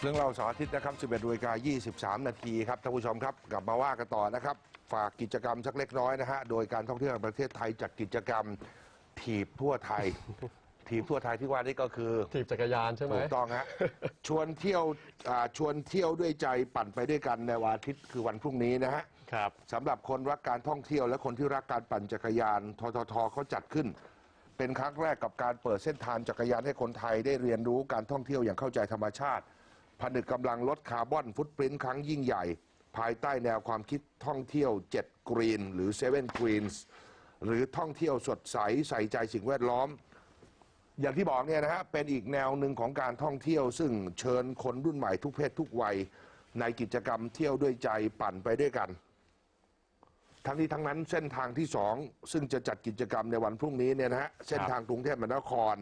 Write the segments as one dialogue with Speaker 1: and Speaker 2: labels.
Speaker 1: เรื่องเราเสาร์อาทิตย์นะครับ 11นาฬิกา23 นาทีครับท่านผู้ชมครับ กลับมาว่ากันต่อนะครับ ฝากกิจกรรมสักเล็กน้อยนะฮะ โดยการท่องเที่ยวแห่งประเทศไทยจัดกิจกรรมถีบทั่วไทย ถีบทั่วไทยที่ว่านี่ก็คือ
Speaker 2: ถีบจักรยานใช่ไหม
Speaker 1: ถูกต้องฮะ ชวนเที่ยวอ่าชวนเที่ยวด้วยใจปั่นไปด้วยกันในวันอาทิตย์คือวันพรุ่งนี้นะฮะ
Speaker 2: ครับ
Speaker 1: สำหรับคนรักการท่องเที่ยวและคนที่รักการปั่นจักรยานทททเขาจัดขึ้น เป็นครั้งแรกกับการเปิดเส้นทางจักรยานให้คนไทยได้เรียนรู้การท่องเที่ยวอย่างเข้าใจธรรมชาติ ผนึกกำลังลดคาร์บอนฟุตปรินท์ครั้งยิ่งใหญ่ ภายใต้แนวความคิดท่องเที่ยว 7 กรีน หรือ7 Greens หรือท่องเที่ยวสดใสใส่ใจสิ่งแวดล้อม อย่างที่บอกเนี่ยนะฮะเป็นอีกแนวหนึ่งของการท่องเที่ยว ซึ่งเชิญคนรุ่นใหม่ทุกเพศทุกวัย ในกิจกรรมเที่ยวด้วยใจปั่นไปด้วยกัน ทั้งนี้ทั้งนั้นเส้นทางที่สองซึ่งจะจัดกิจกรรมในวันพรุ่งนี้เนี่ยนะฮะเส้นทางกรุงเทพมหานคร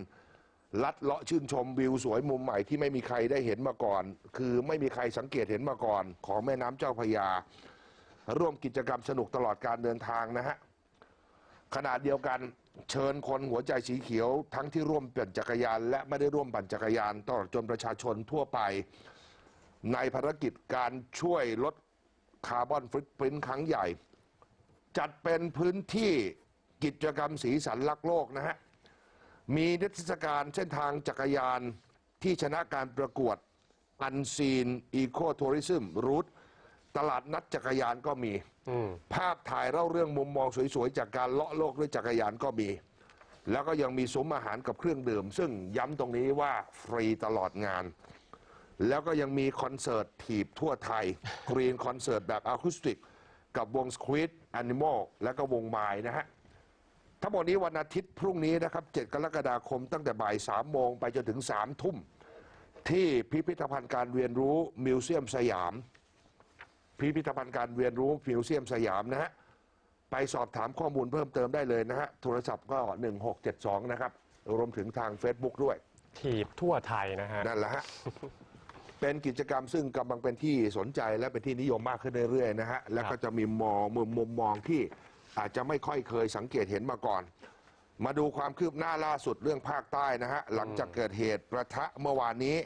Speaker 1: ลัดเลาะชื่นชมวิวสวยมุมใหม่ที่ไม่มีใครได้เห็นมาก่อน คือไม่มีใครสังเกตเห็นมาก่อน ของแม่น้ำเจ้าพระยา ร่วมกิจกรรมสนุกตลอดการเดินทางนะฮะขณะเดียวกันเชิญคนหัวใจสีเขียว ทั้งที่ร่วมปั่นจักรยาน และไม่ได้ร่วมปั่นจักรยานตลอดจนประชาชนทั่วไป ในภารกิจการช่วยลดคาร์บอนฟุตปรินท์ครั้งใหญ่ จัดเป็นพื้นที่กิจกรรมสีสันรักโลกนะฮะ มีนิทรรศการเส้นทางจักรยานที่ชนะการประกวด Unseen Eco Tourism Route ตลาดนัดจักรยานก็มี
Speaker 2: อืม
Speaker 1: ภาพถ่ายเล่าเรื่องมุมมองสวยๆ จากการเลาะโลกด้วยจักรยานก็มี แล้วก็ยังมีซุ้มอาหารกับเครื่องดื่ม ซึ่งย้ำตรงนี้ว่าฟรีตลอดงาน แล้วก็ยังมีคอนเสิร์ตถีบทั่วไทยกรีนคอนเสิร์ตแบบอะคูสติก กับวงสควิดแอนิมอลและก็วงไม้นะฮะ ทั้งหมดนี้วันอาทิตย์พรุ่งนี้นะครับ 7 กรกฎาคมตั้งแต่บ่าย 3 โมงไปจนถึง 3 ทุ่ม ที่พิพิธภัณฑ์การเรียนรู้มิวเซียมสยาม พิพิธภัณฑ์การเรียนรู้มิวเซียมสยามนะฮะ ไปสอบถามข้อมูลเพิ่มเติมได้เลยนะฮะ โทรศัพท์ก็ 1672 นะครับ รวมถึงทาง Facebook ด้วย
Speaker 2: ถีบทั่วไทยนะฮะ
Speaker 1: นั่นแหละฮะ เป็นกิจกรรมซึ่งกำลังเป็นที่สนใจและเป็นที่นิยมมากขึ้นเรื่อยๆนะฮะแล้วก็จะมีมองมุมมุมมองที่อาจจะไม่ค่อยเคยสังเกตเห็นมาก่อน มาดูความคืบหน้าล่าสุดเรื่องภาคใต้นะฮะหลังจากเกิดเหตุประทะเมื่อวานนี้